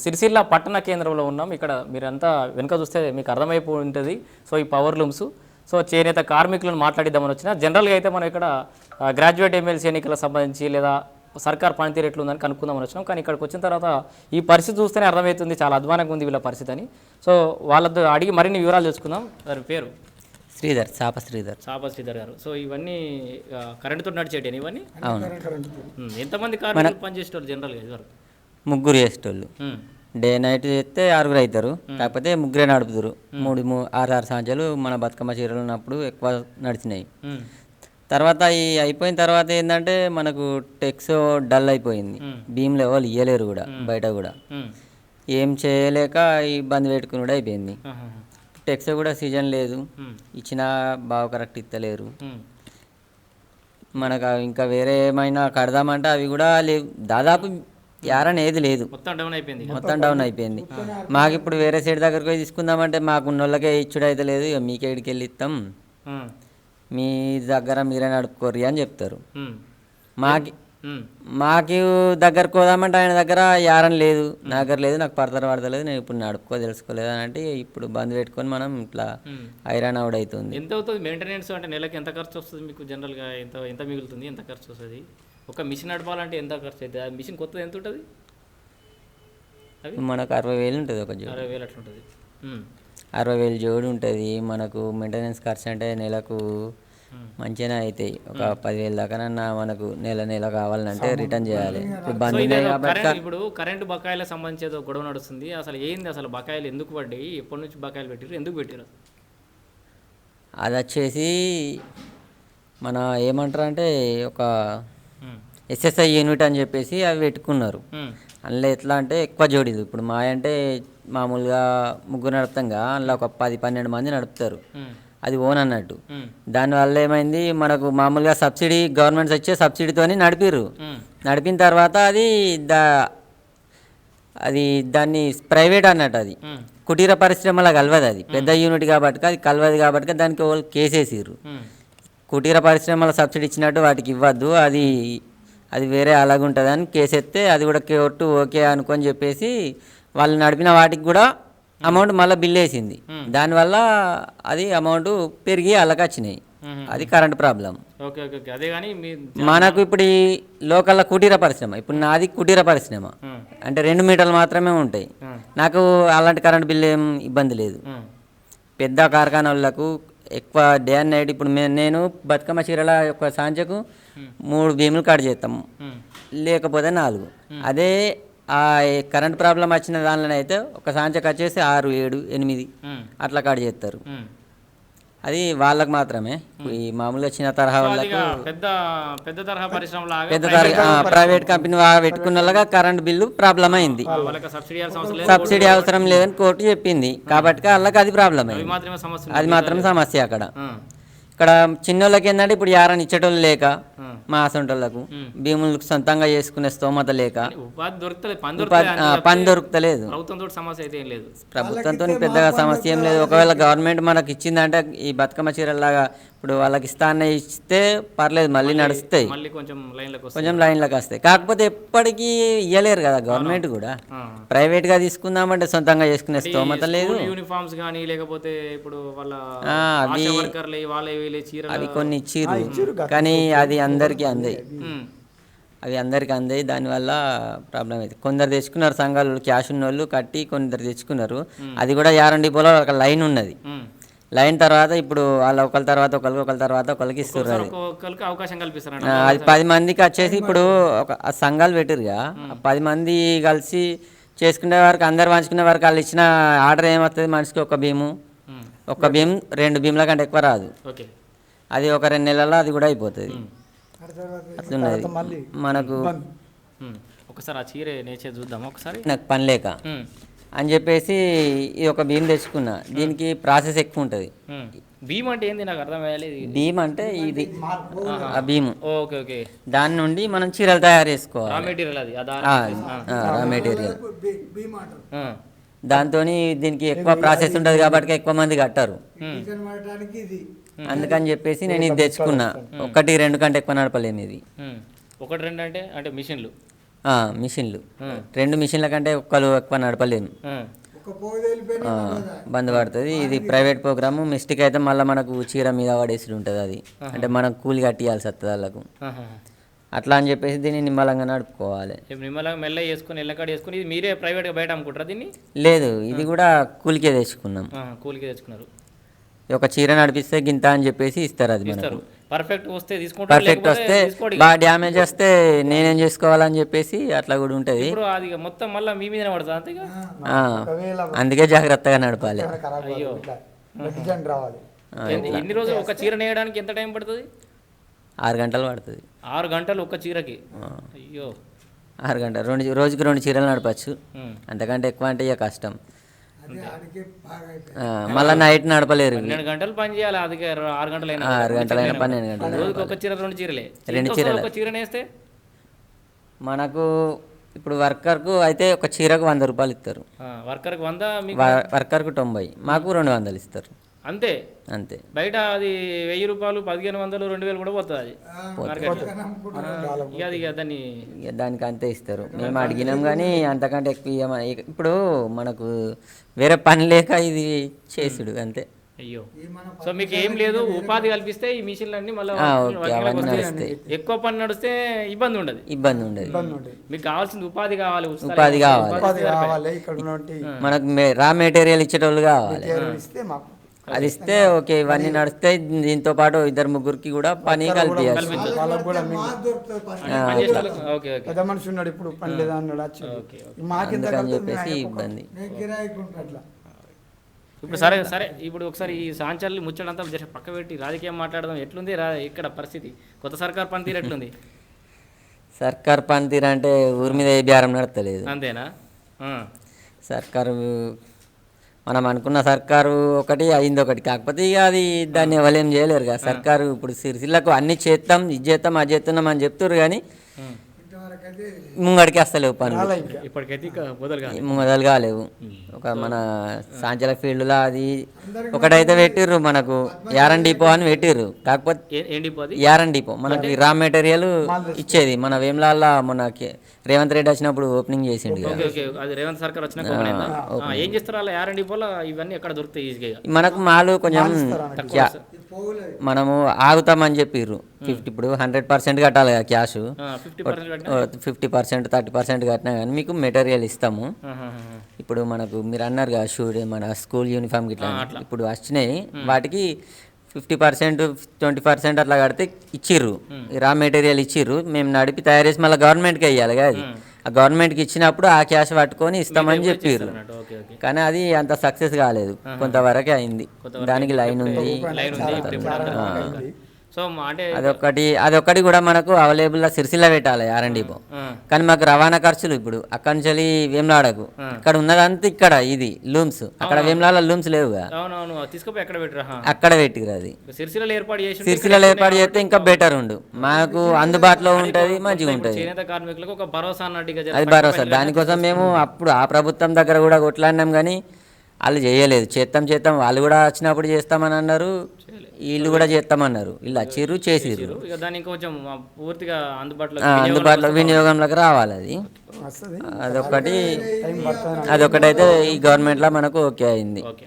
సిరిసిల్ల పట్టణ కేంద్రంలో ఉన్నాం. ఇక్కడ మీరంతా వెనుక చూస్తే మీకు అర్థమైపోయి ఉంటుంది సో ఈ పవర్ లూమ్స్ సో చేనేత కార్మికులను మాట్లాడిద్దామని వచ్చిన జనరల్గా అయితే మనం ఇక్కడ గ్రాడ్యుయేట్ ఎమ్మెల్సీ ఎన్నికలకు సంబంధించి లేదా సర్కార్ పనితీరు ఎట్లుందని కనుక్కుందామని వచ్చినాం. కానీ ఇక్కడికి వచ్చిన తర్వాత ఈ పరిస్థితి చూస్తేనే అర్థమవుతుంది. చాలా అధ్వానంగా ఉంది వీళ్ళ పరిస్థితి అని. సో వాళ్ళతో అడిగి మరిన్ని వివరాలు తెలుసుకుందాం. దాని పేరు? శ్రీధర్ చాప శ్రీధర్. చాప శ్రీధర్ గారు. సో ఇవన్నీ కరెంటుతో నడిచేటి ఇవన్నీ? అవును. ఎంతమంది కార్మికులు పనిచేసేవారు జనరల్గా ఇదివరకు? ముగ్గురు చేసేటోళ్ళు. డే నైట్ చేస్తే ఆరుగురు అవుతారు కాకపోతే ముగ్గురే నడుపుతారు మూడు ఆరు ఆరు సంవత్సరాలు మన బతుకమ్మ చీరలు ఉన్నప్పుడు ఎక్కువ నడిచినాయి. తర్వాత ఈ అయిపోయిన తర్వాత ఏంటంటే మనకు టెక్స్ డల్ అయిపోయింది. భీమ్ లెవెల్ ఇయ్యలేరు కూడా బయట కూడా. ఏం చేయలేక ఈ బంద్ పెట్టుకుని కూడా అయిపోయింది. టెక్స్ కూడా సీజన్ లేదు. ఇచ్చినా బాగా కరెక్ట్ ఇస్తలేరు మనకు ఇంకా వేరే ఏమైనా కడదామంటే అవి కూడా లేవు. దాదాపు యారని ఏది లేదు. మొత్తం డౌన్ అయిపోయింది. మొత్తం డౌన్ అయిపోయింది. మాకు ఇప్పుడు వేరే సైడ్ దగ్గరికి పోయి తీసుకుందామంటే మాకు ఉన్న వాళ్ళకే ఇచ్చుడు అయితే లేదు. ఇక మీకే ఇక్కడికి వెళ్ళి ఇస్తాం మీ దగ్గర మీరే నడుపుకోర్రి అని చెప్తారు. మాకి మాకు దగ్గరకు పోదామంటే ఆయన దగ్గర యారం లేదు. నా దగ్గర లేదు నాకు పడతారు పడతలేదు నేను ఇప్పుడు నడుపుకో తెలుసుకోలేదు అని అంటే ఇప్పుడు బంద్ పెట్టుకొని మనం ఇట్లా. ఐరన్ అవుట్ అవుతుంది ఎంత అవుతుంది? మెయింటెనెన్స్ అంటే నెలకి ఎంత ఖర్చు వస్తుంది మీకు జనరల్గా ఎంత ఎంత మిగులుతుంది? ఎంత ఖర్చు వస్తుంది? ఒక మిషన్ నడపాలంటే ఎంత ఖర్చు అవుతుంది? ఆ మిషన్ కొత్తది ఎంత ఉంటుంది? మనకు అరవై వేలు ఉంటుంది ఒక జోడు. అరవై వేలు అట్లా ఉంటుంది అరవై వేలు జోడు ఉంటుంది. మనకు మెయింటెనెన్స్ ఖర్చు అంటే నెలకు. మంచిగానే అవుతాయి ఒక పదివేలు దాకానన్నా మనకు నెల నెల కావాలంటే రిటర్న్ చేయాలి. ఇప్పుడు కరెంట్ ఇప్పుడు కరెంటు బకాయిలకు సంబంధించి ఏదో గొడవ నడుస్తుంది. అసలు ఏంది అసలు బకాయిలు ఎందుకు పడ్డాయి? ఎప్పటి నుంచి బకాయిలు పెట్టారు ఎందుకు పెట్టారు అది వచ్చేసి మన ఏమంటారు అంటే ఒక ఎస్ఎస్ఐ యూనిట్ అని చెప్పేసి అవి పెట్టుకున్నారు. అందులో ఎట్లా అంటే ఎక్కువ జోడీలు. ఇప్పుడు మా అంటే మామూలుగా ముగ్గురు నడుపుతాంగా అందులో ఒక పది పన్నెండు మంది నడుపుతారు. అది ఓన్ అన్నట్టు. దానివల్ల ఏమైంది? మనకు మామూలుగా సబ్సిడీ గవర్నమెంట్స్ వచ్చే సబ్సిడీతోని నడిపిర్రు. ఉమ్, నడిపిన తర్వాత అది దా అది దాన్ని ప్రైవేట్ అన్నట్టు అది. కుటీర పరిశ్రమలో కలవదు అది. పెద్ద యూనిట్ కాబట్టి అది కలవదు కాబట్టి దానికి వాళ్ళు కేసేసిర్రు. కుటీర పరిశ్రమల సబ్సిడీ ఇచ్చినట్టు వాటికి ఇవ్వద్దు. అది అది వేరే అలాగుంటుంది అని కేసెత్తే అది కూడా కోర్టు ఓకే అనుకొని చెప్పేసి వాళ్ళు నడిపిన వాటికి కూడా అమౌంట్ మళ్ళీ బిల్ వేసింది దానివల్ల అది అమౌంట్ పెరిగి అలాగ వచ్చినాయి. అది కరెంట్ ప్రాబ్లం మనకు ఇప్పుడు ఈ లోకల్ కుటీర పరిశ్రమ ఇప్పుడు నాది కుటీర పరిశ్రమ. అంటే రెండు మీటర్లు మాత్రమే ఉంటాయి. నాకు అలాంటి కరెంట్ బిల్ ఏం ఇబ్బంది లేదు. పెద్ద కార్ఖానాలకు ఎక్కువ డే అండ్ నైట్ ఇప్పుడు నేను బతుకమ్మ చీరల యొక్క సాంచకు మూడు భీములు కట్ చేస్తాం. ఉమ్, లేకపోతే నాలుగు. అదే ఆ కరెంట్ ప్రాబ్లం వచ్చిన దానిలో అయితే ఒక సాంచకు వచ్చేసి ఆరు ఏడు ఎనిమిది అట్లా కట్ చేస్తారు. అది వాళ్ళకి మాత్రమే. ఈ మామూలుగా చిన్న తరహా వాళ్ళకు పెద్ద పెద్ద తరహా పెద్ద ప్రైవేట్ కంపెనీ వా- పెట్టుకున్న వాళ్ళగా కరెంట్ బిల్లు ప్రాబ్లం అయింది. సబ్సిడీ అవసరం లేదని కోర్టు చెప్పింది. కాబట్టి వాళ్ళకి అది ప్రాబ్లం అయింది అది మాత్రం సమస్య అక్కడ. ఇక్కడ చిన్నోళ్ళకి ఏంటంటే ఇప్పుడు యారని ఇచ్చేటోళ్ళు లేక. మా. అసంటోళ్ళకు భీములకు సొంతంగా చేసుకునే స్తోమత లేక పని దొరుకుతలేదు ప్రభుత్వంతో పెద్దగా సమస్య ఏం లేదు. ఒకవేళ గవర్నమెంట్ మనకి ఇచ్చిందంటే ఈ బతుకమ్మ చీరలాగా ఇప్పుడు వాళ్ళకి ఇస్తానే ఇస్తే పర్లేదు మళ్ళీ నడుస్తాయి. మళ్ళీ కొంచెం లైన్లోకి కొంచెం లైన్లోకి వస్తాయి. కాకపోతే ఎప్పటికీ ఇవ్వలేరు కదా గవర్నమెంట్ కూడా. ప్రైవేట్గా తీసుకుందామంటే సొంతంగా చేసుకునే స్తోమత లేదు. యూనిఫామ్స్ కానీ లేకపోతే ఇప్పుడు వాళ్ళ ఆ, అవి కొన్ని ఇచ్చిర్రు. కానీ అది అందరికీ అందాయి. అవి అందరికీ అందాయి. దానివల్ల ప్రాబ్లం అయితే. కొందరు తెచ్చుకున్నారు సంఘాలు క్యాష్ ఉన్న వాళ్ళు కట్టి కొందరు తెచ్చుకున్నారు. అది కూడా యారం డిపోలో ఒక లైన్ ఉన్నది. లైన్ తర్వాత ఇప్పుడు వాళ్ళ ఒకరి తర్వాత ఒకరికి ఒకరి తర్వాత ఒకరికి ఇస్తున్నారు ఒక్కొక్కరికి అవకాశం కల్పిస్తారంట ఆ, అది పది మందికి వచ్చేసి ఇప్పుడు ఒక సంఘాలు పెట్టిరుగా పది మంది కలిసి చేసుకునే వరకు అందరు పంచుకునే వరకు వాళ్ళు ఇచ్చిన ఆర్డర్ ఏమవుతుంది మనిషికి? ఒక భీము. ఒక భీమ్ రెండు భీముల కంటే ఎక్కువ రాదు. ఓకే. అది ఒక రెండు నెలల్లో అది కూడా అయిపోతుంది. అట్లున్నది మనకు ఒకసారి ఆ చీర నేచే చూద్దాం ఒకసారి? నాకు పని లేక. అని చెప్పేసి ఈ ఒక భీమ్ తెచ్చుకున్నా. దీనికి ప్రాసెస్ ఎక్కువ ఉంటుంది. భీమ్ అంటే ఏంది? నాకు అర్థం అయ్యాలి భీమ్ అంటే ఇది. ఆ భీము. Okay okay. దాని నుండి మనం చీరలు తయారు రా చేసుకోవాలి మెటీరియల్ అది. Raw material. ఆ. దాంతో దీనికి ఎక్కువ ప్రాసెస్ ఉంటుంది కాబట్టి ఎక్కువ మంది కట్టారు. అందుకని చెప్పేసి నేను ఇది తెచ్చుకున్నా. ఒకటి రెండు కంటే ఎక్కువ నడపలేను ఇది. ఒకటి రెండు అంటే అంటే మిషన్లు. మిషన్లు. రెండు మిషన్ల కంటే ఒక్కరు ఎక్కువ నడపలేము. బంద్ పడుతుంది. ఇది ప్రైవేట్ ప్రోగ్రాము. మిస్టేక్ అయితే మళ్ళీ మనకు చీర మీద పడేసి ఉంటుంది అది. అంటే మనం కూలి కట్టియాల్సి వస్తుంది వాళ్ళకు. అట్లా అని చెప్పేసి దీన్ని నిమ్మలంగా నడుపుకోవాలి. నిమ్మలంగా మెల్ల చేసుకుని ఎల్లకాడ చేసుకుని ఇది మీరే ప్రైవేట్గా బయట అమ్ముకుంటారా దీన్ని? లేదు ఇది కూడా కూలికే తెచ్చుకున్నాం. కూలికి తెచ్చుకున్నారు. ఒక చీర నడిపిస్తే గింత అని చెప్పేసి ఇస్తారు అది మనకు. పర్ఫెక్ట్ వస్తే తీసుకుంటారు పర్ఫెక్ట్ వస్తే బాగా డ్యామేజ్ వస్తే నేనేం చేసుకోవాలని చెప్పేసి అట్లా కూడా ఉంటుంది. ఇప్పుడు అది మొత్తం మళ్ళీ మీ మీదనే పడుతుంది అంతేగా అందుకే జాగ్రత్తగా నడపాలి. అయ్యో. రావాలి. ఎన్ని- రోజులు ఒక చీర నేయడానికి ఎంత టైం పడుతుంది? ఆరు గంటలు పడుతుంది. ఆరు గంటలు ఒక చీరకి? అయ్యో. ఆరు గంటలు రెండు రోజుకి రెండు చీరలు నడపచ్చు. అంతకంటే ఎక్కువ అంటే ఇక కష్టం. మళ్ళా నైట్ నడపలేరు. పన్నెండు గంటలు పని చేయాలి అది ఆరు గంటలైనా ఆరు గంటలైనా పన్నెండు గంటలు రోజుకి ఒక చీర రెండు చీరలే. రెండు వస్తుంది ఒక చీర నేస్తే మనకు ఇప్పుడు వర్కర్కు అయితే ఒక చీరకు వంద రూపాయలు ఇస్తారు. ఆ, వర్కర్కి వంద వర్కర్కు తొంభై మాకు రెండు వందలు ఇస్తారు. అంతే. అంతే. బయట అది వెయ్యి రూపాయలు పదిహేను వందలు రెండు వేలు కూడా పోతుంది అది. మార్కెట్ ఇక అది దాన్ని దానికి అంతే ఇస్తారు. మేము అడిగినాం కానీ అంతకంటే ఎక్కువ ఇప్పుడు మనకు వేరే పని లేక ఇది చేసుడు అంతే. అయ్యో. సో మీకు ఏం లేదు ఉపాధి కల్పిస్తే ఈ మిషన్లు అన్ని మళ్ళీ ఎక్కువ పని నడిస్తే ఇబ్బంది ఉండదు. ఇబ్బంది ఉండదు. మీకు కావాల్సింది ఉపాధి కావాలి ఉపాధి కావాలి. మనకు రా మెటీరియల్ ఇచ్చేటోళ్ళు కావాలి. అది ఇస్తే ఓకే ఇవన్నీ నడిస్తే దీంతో పాటు ఇద్దరు ముగ్గురికి కూడా పని కల్పించాలి వాళ్ళకు కూడా ఓకే. పెద్ద మనిషి ఉన్నాడు ఇప్పుడు పని లేదా అన్నాడు చెప్పేసి ఇబ్బంది. ఇప్పుడు సరే సరే ఇప్పుడు ఒకసారి ఈ సాంచర్లు ముచ్చడంతా జర పక్క పెట్టి రాజకీయం మాట్లాడదాం. ఎట్లుంది రా ఇక్కడ పరిస్థితి? కొత్త సర్కార్ పనితీరు ఎట్లుంది? సర్కార్ పనితీరు అంటే ఊరి మీద ఏ బేరం నడతలేదు. అంతేనా. సర్కారు మనం అనుకున్న సర్కారు ఒకటి అయింది ఒకటి. కాకపోతే ఇక అది దాన్ని ఎవరేం చేయలేరు కదా. సర్కారు ఇప్పుడు సిరిసిల్లకు అన్ని చేస్తాం ఇది చేస్తాం అది చేస్తున్నాం అని చెప్తారు కానీ ముంగడికి వస్తలేవు పనులు. మొదలు కాలేవు. ఒక మన సాంచల ఫీల్డ్లో అది ఒకటైతే పెట్టిర్రు మనకు యారన్ డిపో అని పెట్టిర్రు. కాకపోతే ఏ- ఏంటి పోది యారన్ డిపో. మనకి రా మెటీరియల్ ఇచ్చేది. మన వేములాల మన కే- రేవంత్ రెడ్డి వచ్చినప్పుడు ఓపెనింగ్ చేసిండు కదా. Okay okay. అది రేవంత్ సర్కార్? ఆ, ఏం చేస్తారు అలా? యారండి పోల? ఇవన్నీ ఎక్కడ దొరుకుతాయి ఈజీగా? మనకు మాలు కొంచెం మనము ఆగుతామని చెప్పిర్రు. ఫిఫ్టీ ఇప్పుడు హండ్రెడ్ పర్సెంట్ కట్టాలి cash. Fifty percent thirty percent కట్టినా కానీ మీకు మెటీరియల్ ఇస్తాము. ఇప్పుడు మనకు మీరు అన్నారు కదా షూ మన స్కూల్ యూనిఫామ్ గిట్లా ఇప్పుడు వచ్చినాయి. వాటికి ఫిఫ్టీ పర్సెంట్ ట్వంటీ పర్సెంట్ అట్లా కడితే ఇచ్చిర్రు. ఈ రా మెటీరియల్ ఇచ్చిర్రు. మేము నడిపి తయారు చేసి మళ్ళీ గవర్నమెంట్కి వేయాలి కదా అది. ఆ గవర్నమెంట్కి ఇచ్చినప్పుడు ఆ క్యాష్ పట్టుకొని ఇస్తామని ఓకే కానీ అది అంత సక్సెస్ కాలేదు. కొంతవరకే అయింది. దానికి లైన్ ఉంది. సో మా అంటే అదొకటి అదొకటి కూడా మనకు అవైలబుల్ సిరిసిల్ల పెట్టాలి ఆర్ఎండిపో కానీ మాకు రవాణా ఖర్చులు ఇప్పుడు అక్కడి నుంచి వేములాడకు ఇక్కడ ఉన్నదంతా ఇక్కడ ఇది లూమ్స్. అక్కడ వేములాడ లూమ్స్ లేవుగా. అక్కడ పెట్టిరు అది. సిరిసిలలో ఏర్పాటు చేస్తే ఇంకా బెటర్ ఉండు. మాకు అందుబాటులో ఉంటుంది మంచిగా ఉంటుంది. అది భరోసా. దానికోసం మేము అప్పుడు ఆ ప్రభుత్వం దగ్గర కూడా కొట్లాడినాం కానీ వాళ్ళు చేయలేదు. చేస్తాం చేస్తాం వాళ్ళు కూడా వచ్చినప్పుడు చేస్తామని అన్నారు. వీళ్ళు కూడా చేస్తామన్నారు. వీళ్ళు వచ్చిర్రు చేసిర్రు. పూర్తిగా అందుబాటులో అందుబాటులో వినియోగంలోకి రావాలి అది. వస్తుంది. అదొకటి అదొకటైతే ఈ గవర్నమెంట్లో మనకు ఓకే అయింది. ఓకే.